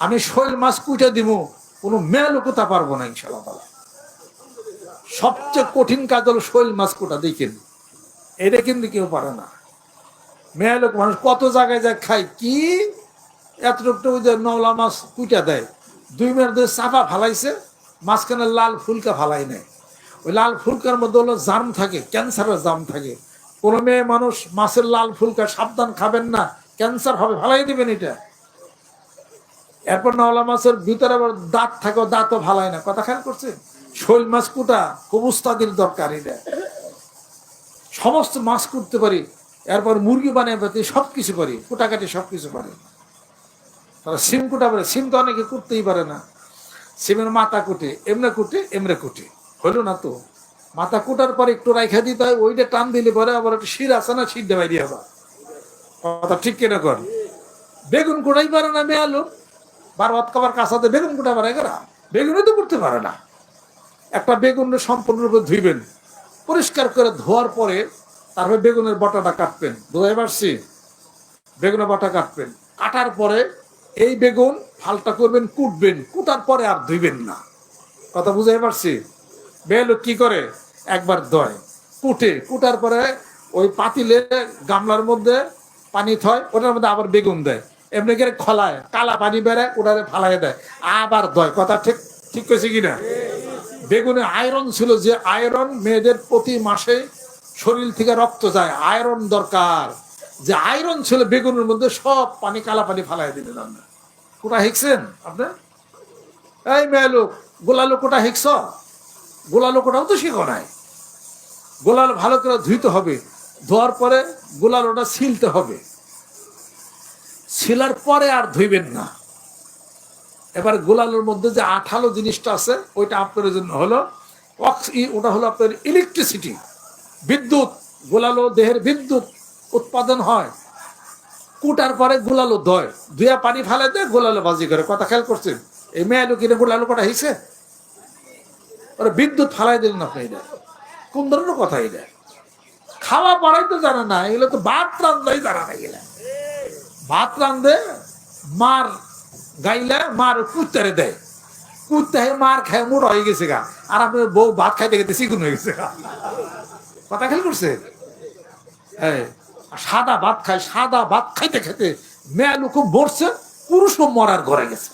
আমি শৈল মাছ কুইটা দিব কোনো মেয়ে লোকতা পারব না ইনশাল্লাহ। সবচেয়ে কঠিন কাজ হলো শৈল মাছ কুটা দেখেন এটা কিন্তু কেউ পারে না। মেয়ে লোক মানুষ কত জায়গায় যায় খায়, কি? এতটুকু ওই যে নওলা মাছ কুইটা দেয়। দুই মিনিট ধরে চাপা ফালাইছে, মাঝখানে লাল ফুলকা ফালাই নেয় ওই লাল ফুলকার মধ্যে হলো জাম থাকে, ক্যান্সারের জাম থাকে। কোনো মেয়ে মানুষ মাছের লাল ফুলকা সাবধান খাবেন না, ক্যান্সার হবে, ফালাই দিবেন এটা। এরপর নওলা মাছের ভিতরে আবার দাঁত থাকে দাঁতও ফালাই না। কথা খেয়াল করছে শৈল মাছ কুটা খুব উস্তাদির দরকার এটা। সমস্ত মাছ করতে পারি, এরপর মুরগি বানিয়ে পাতি সব কিছু পারি কুটাকাটি সব কিছু পারি তারা সিম কুটা পারে সিম তো অনেকে করতেই পারে না। সিমের মাথা কুটে, এমনে কুটে এমরে কুটে। হলো না তো? মাথা কুটার পরে একটু রাইখা দিতে হয়, ওইটা টান দিলে পরে আবার একটা শির আছে না শির দেবাই দিয়ে আবার। কথা ঠিক কেনা কর? বেগুন কুটাই পারে না মেয়ে আলু বারবার খাবার কাঁচাতে বেগুন কুটা পারে এরা বেগুনে তো করতে পারে না। একটা বেগুন সম্পূর্ণরূপে ধুইবেন, পরিষ্কার করে ধোয়ার পরে তারপরে বেগুনের বটাটা কাটবেন। বুঝতে পারছি? বেগুনের বটা কাটবেন। কাটার পরে এই বেগুন ফালটা করবেন, কুটবেন, কুটার পরে আর ধুইবেন না। কথা বুঝতে পারছি? বেলো কি করে? একবার দয় কুটে, কুটার পরে ওই পাতিলে গামলার মধ্যে পানি থয়, ওটার মধ্যে আবার বেগুন দেয়। এমনি করে খলায়, কালা পানি বেড়ায় ওটারে ফালাই দেয়। আবার দয়, কথা ঠিক ঠিক কইছে কিনা? বেগুনে আয়রন ছিল যে আয়রন মেয়েদের প্রতি মাসে শরীর থেকে রক্ত যায়, আয়রন দরকার। যে আয়রন ছিল বেগুনের মধ্যে, সব পানি, কালা পানি ফালাই দিলেন আপনার। কোটা হিকছেন আপনার এই মেয়ে লোক গোলালো কোটা হিকছ? গোলালো কোটাও তো শিখো নাই। গোলাল ভালো করে ধুইতে হবে, ধোয়ার পরে গোলালোটা ছিলতে হবে। ছিলার পরে আর ধুইবেন না। এবার গোলালোর মধ্যে যে আঠালো জিনিসটা আছে, ওইটা আপনার জন্য হলো ই- ওটা হলো আপনার ইলেকট্রিসিটি বিদ্যুৎ, গোলালো দেহের বিদ্যুৎ উৎপাদন হয়। কুটার পরে গোলালো দয়। দুয়া পানি ফেলে দেয় গোলালো বাজি করে। কথা খেয়াল করছেন? এই মেয়ে কিনে গোলালো কটা হয়েছে ওরা বিদ্যুৎ ফালাই দিলেন আপনি কোন ধরনের কথা এটা? খাওয়া পড়াই তো জানে না এগুলো তো বাদ রান্নাই জানা না এগুলা। ভাত রান্ধে, মার গাইলে মার কুত্তারে দেয়। কুত্তা মার খায় মোটা হয়ে গেছে গা। আর আপনার বউ ভাত খাইতে খেতে চিকুন হয়ে গেছে কথা খেয়াল করছে হ্যাঁ সাদা ভাত খায়, সাদা ভাত খাইতে খেতে মেয়ে লোক মরছে পুরুষও মরার ঘরে গেছে।